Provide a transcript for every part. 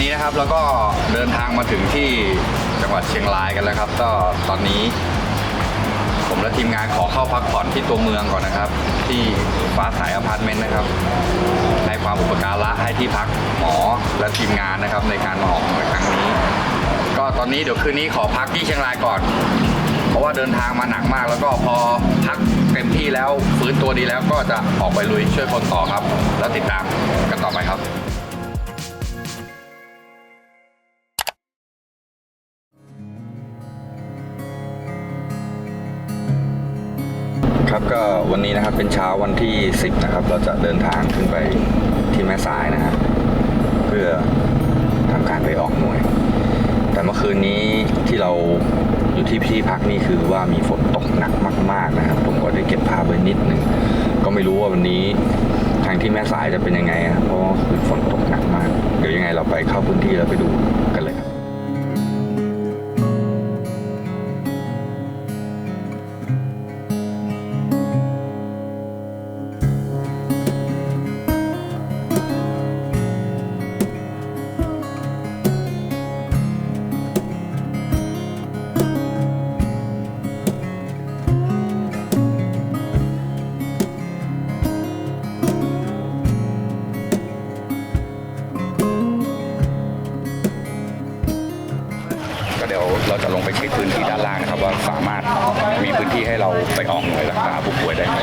นะครับแล้วก็เดินทางมาถึงที่จังหวัดเชียงรายกันแล้วครับ ก็ตอนนี้ ผมและทีมงานขอเข้าพักผ่อนที่ตัวเมืองก่อนนะครับ ที่ฟ้าสายอพาร์ตเมนต์นะครับให้ความอุปการะให้ที่พักหมอและทีมงานนะครับ ในการมาออกในครั้งนี้ ก็ตอนนี้เดี๋ยวคืนนี้ขอพักที่เชียงรายก่อน เพราะว่าเดินทางมาหนักมาก แล้วก็พอพักเต็มที่แล้วฟื้นตัวดีแล้วก็จะออกไปลุยช่วยคนต่อครับ แล้วติดตามกันต่อไปครับ ก็วันนี้นะครับเป็นเช้าวันที่ 10 นะครับ เราจะเดินทางขึ้นไปที่แม่สายนะฮะเพื่อทำการไปออกหน่วย แต่เมื่อคืนนี้ที่เราอยู่ที่ที่พักนี่คือว่ามีฝนตกหนักมาก ๆนะครับ ผมก็ได้เก็บภาพไว้นิดหนึ่งก็ไม่รู้ว่าวันนี้ทางที่แม่สายจะเป็นยังไงนะเพราะคือฝนตกหนักมาก เดี๋ยวยังไงเราไปเข้าพื้นที่แล้วไปดู ดี๋ยวเราจะลงไปเช็คพื้นที่ด้านล่างนะครับว่าสามารถมีพื้นที่ให้เราไปออกหน่วยรักษาผู้ป่วยได้ไหม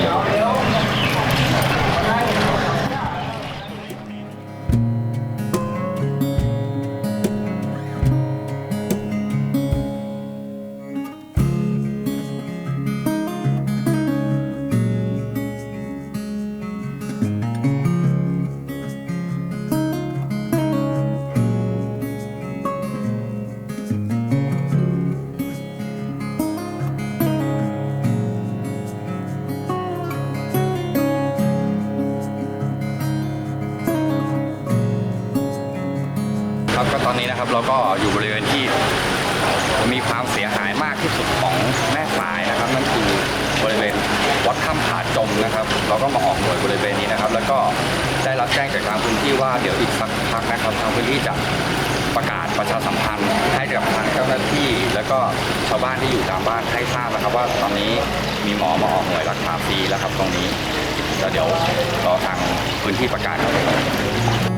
ก็ตอนนี้นะครับเราก็อยู่บริเวณที่มีความเสียหายมากที่สุดของแม่สายนะครับ นั่นคือบริเวณวัดถ้ำผาจมนะครับ เราก็มาออกหน่วยบริเวณนี้นะครับ แล้วก็ได้รับแจ้งจากทางพื้นที่ว่าเดี๋ยวอีกสักพักนะครับทางพื้นที่จะประกาศประชาสัมพันธ์ให้กับทางเจ้าหน้าที่ แล้วก็ชาวบ้านที่อยู่ตามบ้านให้ทราบนะครับ ว่าตอนนี้มีหมอมาออกหน่วยรักษาฟรีแล้วครับตรงนี้แล้วเดี๋ยวรอทางพื้นที่ประกาศครับ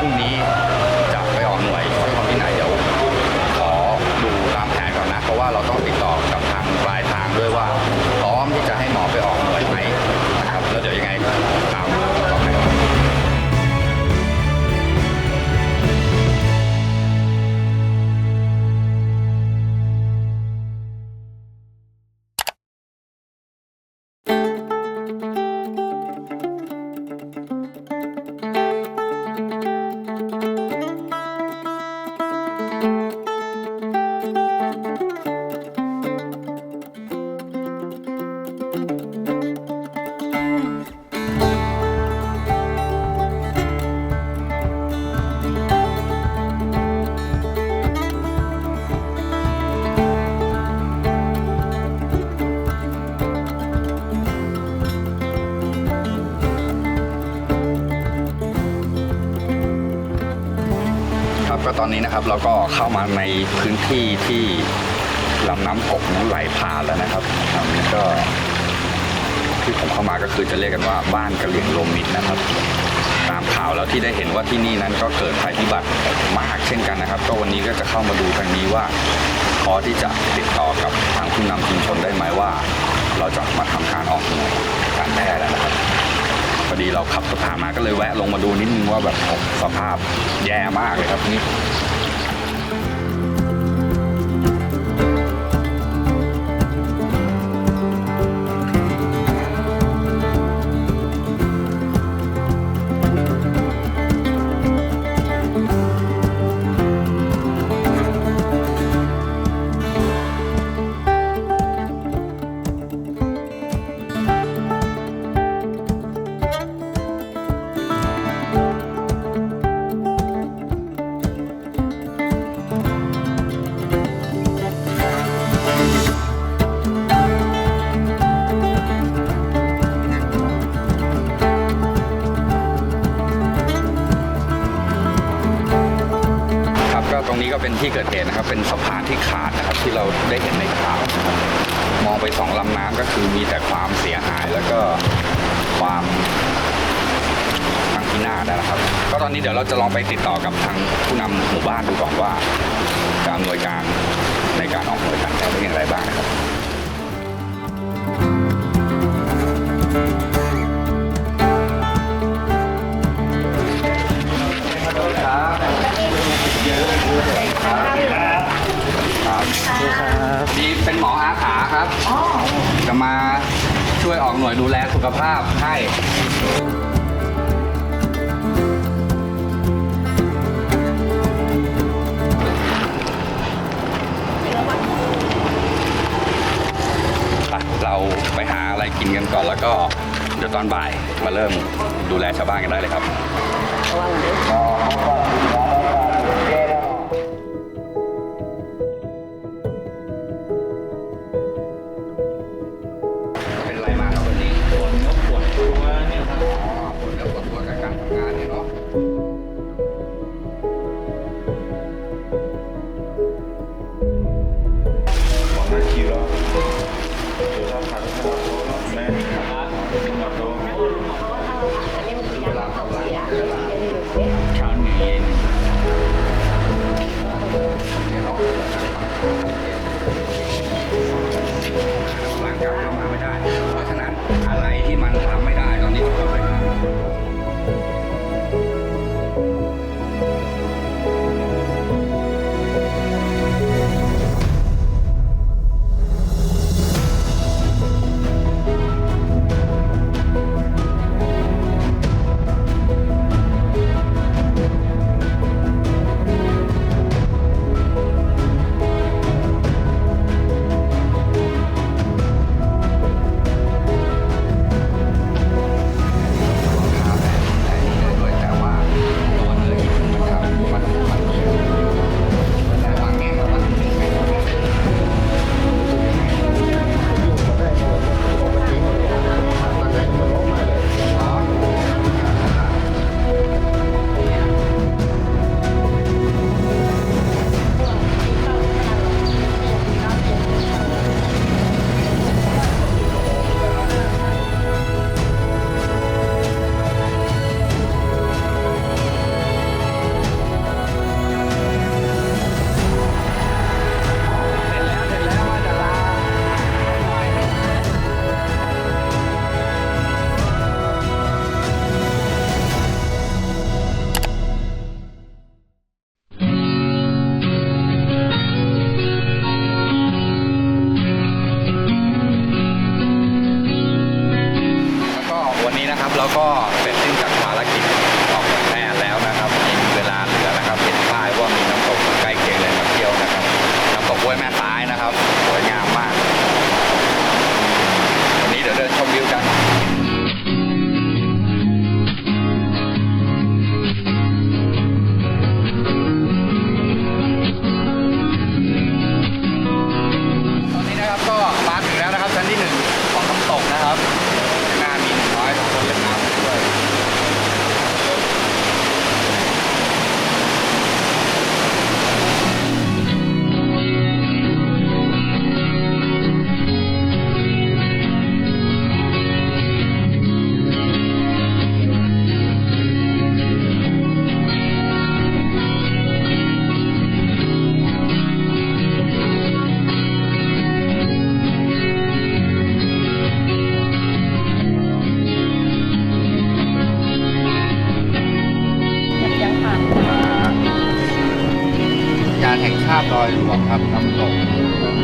พรุ่งนี้ นี้นะครับ เราก็เข้ามาในพื้นที่ที่ลำน้ำกกนั้นไหลผ่านแล้วนะครับอันนี้ก็ที่ผมเข้ามาก็คือจะเรียกกันว่าบ้านกระเหลี่ยงลมมิดนะครับ ตามข่าวแล้วที่ได้เห็นว่าที่นี่นั้นก็เกิดภัยพิบัติมากเช่นกันนะครับ ก็วันนี้ก็จะเข้ามาดูทางนี้ว่าพอที่จะติดต่อกับทางผู้นำชุมชนได้ไหมว่า เราจะมาทำการออกหน่วยการแพทย์แล้วนะครับ พอดีเราขับรถผ่านมาก็เลยแวะลงมาดูนิดนึงว่าแบบสภาพแย่มากเลยครับนี่ รงนี้ก็เป็นที่เกิดเหตุนะครับ เป็นสะพานที่ขาดนะครับ ที่เราได้เห็นในข่าวมองไปสองลำน้ำก็คือมีแต่ความเสียหายแล้วก็ความพังพินาศนะครับ ก็ตอนนี้เดี๋ยวเราจะลองไปติดต่อกับทางผู้นำหมู่บ้านดูก่อนว่าจะอำนวยการในการออกหน่วยการแพทย์ได้อย่างไรบ้างนะครับครับ นี่เป็นหมออาสาครับ จะมาช่วยออกหน่วยดูแลสุขภาพให้ไปเราไปหาอะไรกินกันก่อนแล้วก็เดี๋ยวตอนบ่ายมาเริ่มดูแลชาวบ้านกันได้เลยครับเป็น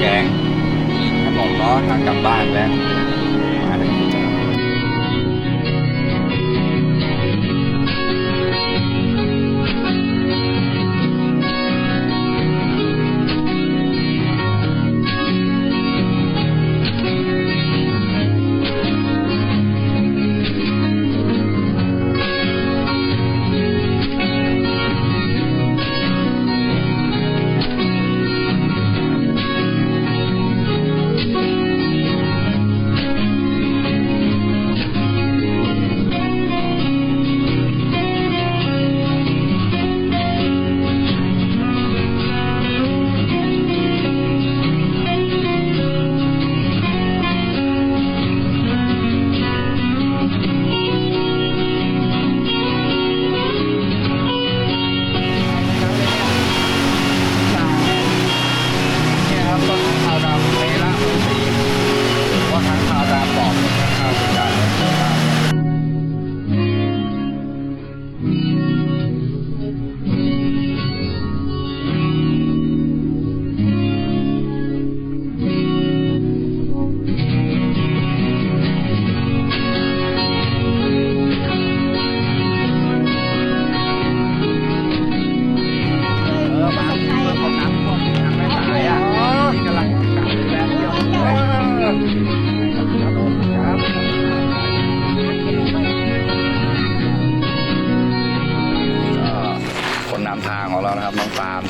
แกงถนนล้อทางกลับบ้านแล้ว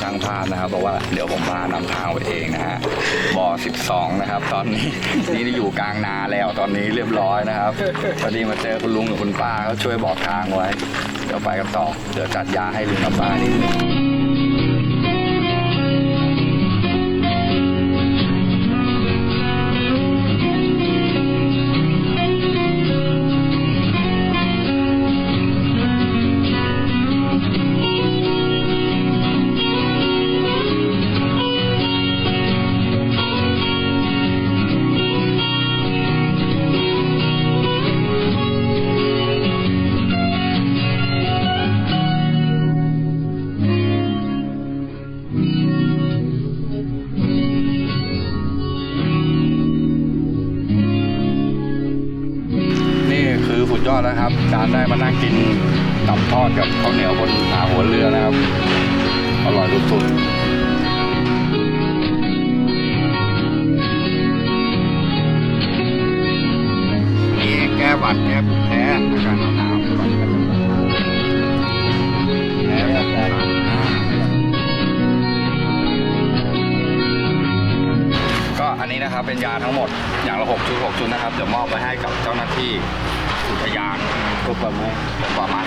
น้างภาพนะครับบอกว่าเดี๋ยวผมพานำทางไปเองนะฮะบ่อ12 นะครับ ตอนนี้นี่อยู่กลางนาแล้วตอนนี้เรียบร้อยนะครับพอดีมาเจอคุณลุงกับคุณป้าเขาช่วยบอกทางไว้เดี๋ยวไปกันต่อเดี๋ยวจัดยาให้ลุงกับป้านิดนึง กับข้าวเหนียวบนหาหัวเรือนะครับ อร่อยสุดๆนี่แก้หวัดแก้แพ้อากาศหนาวๆหวัดกันแพ้แพ้ก็อันนี้นะครับเป็นยาทั้งหมดอย่างละ6ชุด6ชุดนะครับเดี๋ยวมอบไปให้กับเจ้าหน้าที่ อุทยานกรมป่าไม้กรมป่าไม้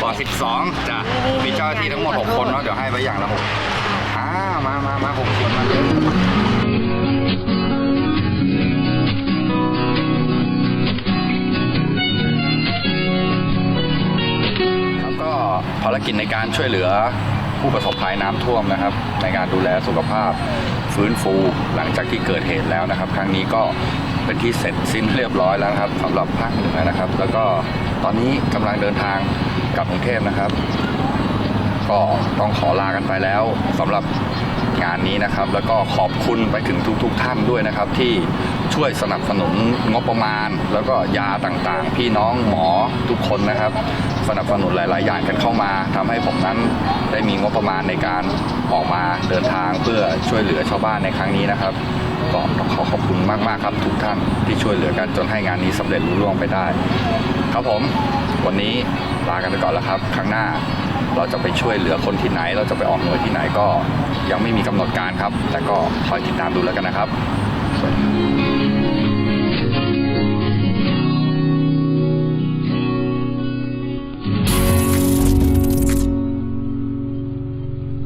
ปอ12จ้ะมีเจ้าหน้าที่ทั้งหมด6คนเนาะเดี๋ยวให้ไว้อย่างละ6อ่ามามามาหกคนมาเลยแล้วก็ภารกิจในการช่วยเหลือผู้ประสบภัยน้ำท่วมนะครับ ในการดูแลสุขภาพฟื้นฟูหลังจากที่เกิดเหตุแล้วนะครับ ครั้งนี้ก็ เป็นที่เสร็จสิ้นเรียบร้อยแล้วครับสำหรับภาคเหนือนะครับ แล้วก็ตอนนี้กำลังเดินทางกลับกรุงเทพนะครับ ก็ต้องขอลากันไปแล้วสำหรับงานนี้นะครับ แล้วก็ขอบคุณไปถึงทุกๆท่านด้วยนะครับ ที่ช่วยสนับสนุนงบประมาณ แล้วก็ยาต่างๆ พี่น้องหมอทุกคนนะครับ สนับสนุนหลาย ๆ อย่างกันเข้ามาทำให้ผมนั้นได้มีงบประมาณในการออกมาเดินทางเพื่อช่วยเหลือชาวบ้านในครั้งนี้นะครับ ก็ต้องขอขอบคุณมากๆครับ ทุกท่านที่ช่วยเหลือกันจนให้งานนี้สำเร็จรุ่ล่วงไปได้ ครับผมวันนี้ลากันไปก่อนแล้วครับ ครั้งหน้าเราจะไปช่วยเหลือคนที่ไหน เราจะไปออกหน่วยที่ไหนก็ยังไม่มีกำหนดการครับ แต่ก็คอยติดตามดูแล้วกันนะครับ